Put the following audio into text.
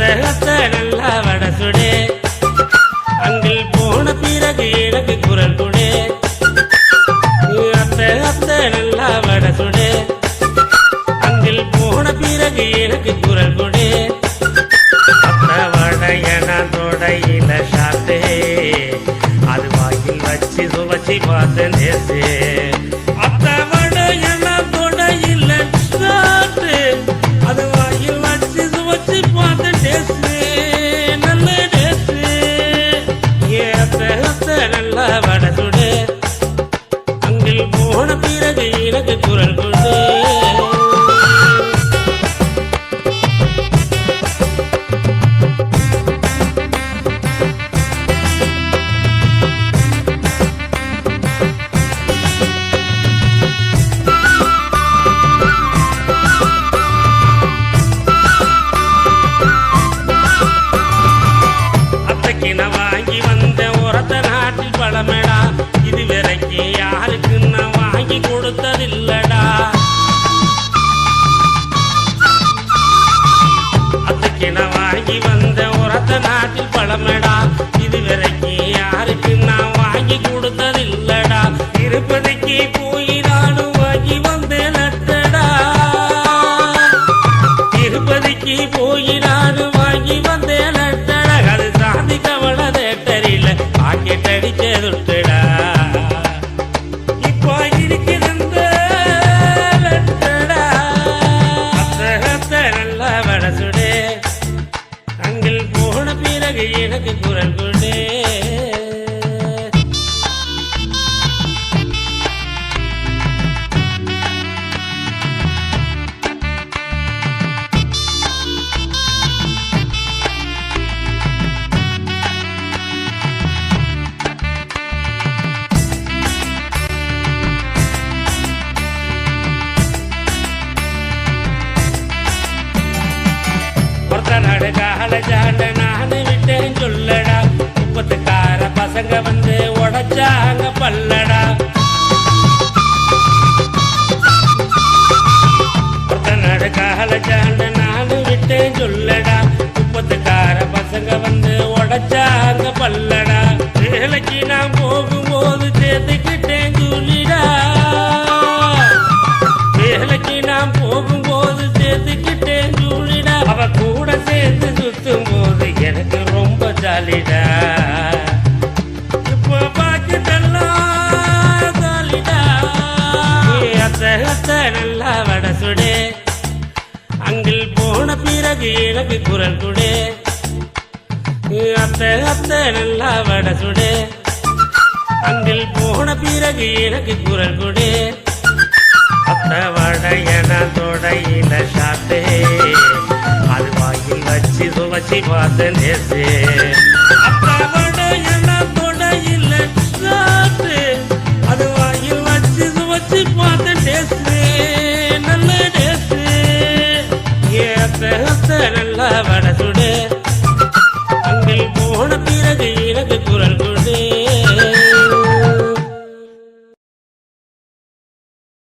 அத்தை நல்லா வட சுடு. அங்கில் போன பிறகு எனக்கு குரல் கொடு. அத்தை அத்தை நல்லா வட சுடு. அங்கில் போன பிறகு எனக்கு குரல் கொடு. அத்தை தொடையில அது வாயில் வச்சு சுவச்சி பார்த்து நேசே. அத்தை வட சுடு அங்கில் போன பிறகு எனக்கு குரல் கொண்டு அத்தைக்கு வாங்கி வந்த உரத்த நாட்டில் பழமடா. இதுவரைக்கு யாருக்கு நான் வாங்கி கொடுத்ததில்லடா. திருப்பதிக்கு போய் நானும் வாங்கி வந்தேன் நட்டடா திருப்பதிக்கு போய் நான் ஒருத்த நாடு கால ஜாண்ட நானு விட்டேன் சொல்லடா. முப்பத்துக்கார பசங்க வந்து உடச்சாங்க பல்லடா. எனக்கு ரொம்ப ஜாலிடா. இப்போ பாக்கிட்டெல்லாம் ஜாலிடா. அத்தை அத்தை நல்லா வட சுடே. அங்கில் போன பிறகு எனக்கு குரல் குடே. அத்தை அத்தை நல்லா வட சுடே. அங்கில் போன பிறகு எனக்கு குரல் குடே. அத்த வடையன தொடையில சாத்தே. அது நேசே